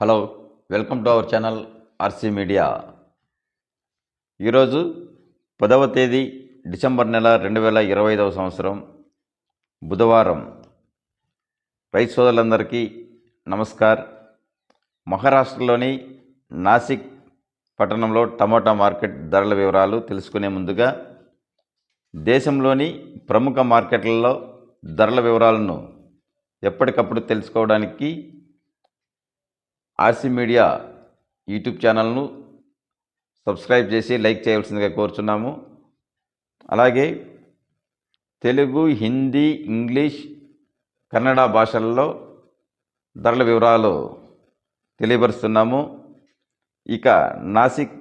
Hello welcome to our channel RC media. ఈరోజు పదవ తేదీ డిసెంబర్ నెల రెండు వేల ఇరవై ఐదవ సంవత్సరం బుధవారం. రైతు సోదరులందరికీ నమస్కార్. మహారాష్ట్రలోని నాసిక్ పట్టణంలో టమాటా మార్కెట్ ధరల వివరాలు తెలుసుకునే ముందుగా దేశంలోని ప్రముఖ మార్కెట్లలో ధరల వివరాలను ఎప్పటికప్పుడు తెలుసుకోవడానికి ఆర్సీ మీడియా యూట్యూబ్ ఛానల్ను సబ్స్క్రైబ్ చేసి లైక్ చేయవలసిందిగా కోరుచున్నాము. అలాగే తెలుగు హిందీ ఇంగ్లీష్ కన్నడ భాషల్లో ధరల వివరాలు తెలియపరుస్తున్నాము. ఇక నాసిక్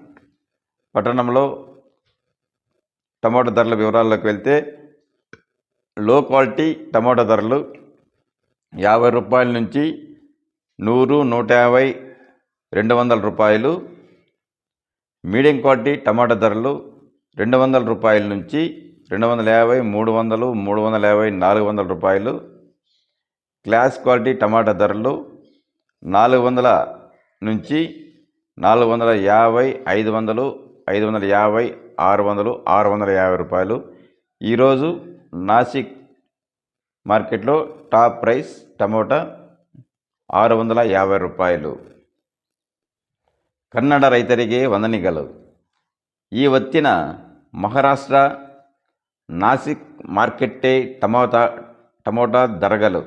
పట్టణంలో టమాటో ధరల వివరాల్లోకి వెళ్తే లో క్వాలిటీ టమాటో ధరలు యాభై రూపాయల నుంచి నూరు నూట యాభై రెండు వందల రూపాయలు. మీడియం క్వాలిటీ టమాటా ధరలు రెండు వందల రూపాయల నుంచి రెండు వందల యాభై మూడు వందలు మూడు వందల యాభై నాలుగు వందల రూపాయలు. క్లాస్ క్వాలిటీ టమాటా ధరలు నాలుగు వందల నుంచి నాలుగు వందల యాభై ఐదు వందలు ఐదు వందల యాభై ఆరు వందలు ఆరు వందల యాభై రూపాయలు. ఈరోజు నాసిక్ మార్కెట్లో టాప్ ప్రైస్ టమోటా ಆರು వందల యాభై రూపాయలు ಕನ್ನಡ ರೈತರಿಗೆ ವಂದನೆಗಳು ಈ ಹೊತ್ತಿನ ಮಹಾರಾಷ್ಟ್ರ ನಾಸಿಕ್ ಮಾರ್ಕೆಟ್ಟೆ ಟಮೋಟಾ ಟಮೋಟಾ ದರಗಳು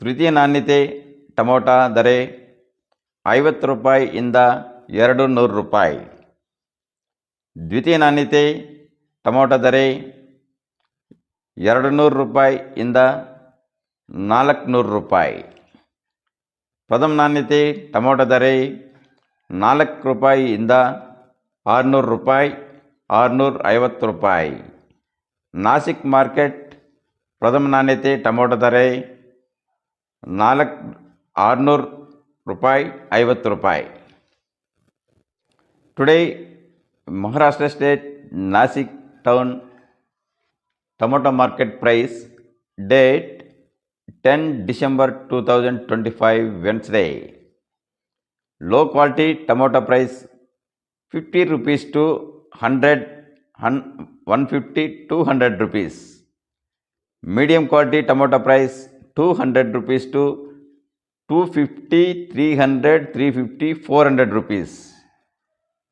ತೃತೀಯ ನಾಣ್ಯತೆ ಟಮೋಟಾ ದರೆ ಐವತ್ತು ರೂಪಾಯಿಯಿಂದ ಎರಡು ನೂರು ರೂಪಾಯಿ ದ್ವಿತೀಯ ನಾಣ್ಯತೆ ಟಮೋಟಾ ದರೆ ಎರಡು ನೂರು ರೂಪಾಯಿಯಿಂದ ನಾಲ್ಕುನೂರು ರೂಪಾಯಿ. ಪ್ರಥಮ ನಾಣ್ಯತೆ, ಟೊಮೊಟೊ ದರೆ, ನಾಲ್ಕು ರೂಪಾಯಿಯಿಂದ ಆರುನೂರು ರೂಪಾಯಿ, ಆರುನೂರ ಐವತ್ತು ರೂಪಾಯಿ. ನಾಸಿಕ್ ಮಾರ್ಕೆಟ್, ಪ್ರಥಮ ನಾಣ್ಯತೆ, ಟೊಮೊಟೊ ದರೆ, ನಾಲ್ಕು, ಆರುನೂರು ರೂಪಾಯಿ, ಐವತ್ತು ರೂಪಾಯಿ. Today Maharashtra state Nashik town tomato market price date 10 December 2025 Wednesday. Low quality tomato price 50 rupees to 100, 150 200 rupees. Medium quality tomato price 200 rupees to 250, 300, 350, 400 rupees.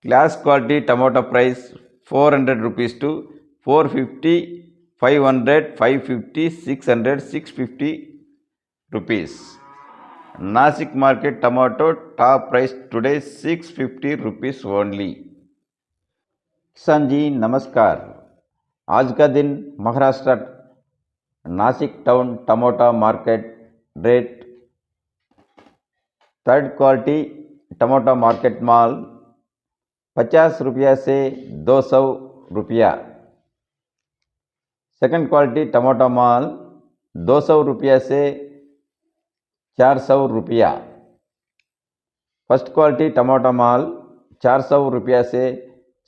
Class quality tomato price 400 rupees to 450, 500, 550, 600, 650 rupees. Nasik market tomato top price today 650 rupees only. किसान जी नमस्कार आज का दिन Maharashtra Nashik town tomato market rate third quality tomato market माल पचास रुपया से दो सौ रुपया सेकंड क्वालिटी टमाटो माल दो सौ रुपया से चार सौ रुपया फ़र्स्ट क्वालिटी टमाटो माल चार सौ रुपया से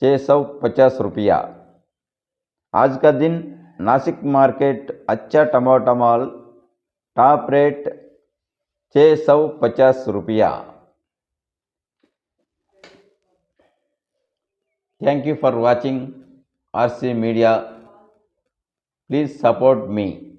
छः सौ पचास रुपया आज का दिन नासिक मार्केट अच्छा टमाटो माल, टॉप रेट छः सौ पचास रुपया thank you for watching R C media Please support me.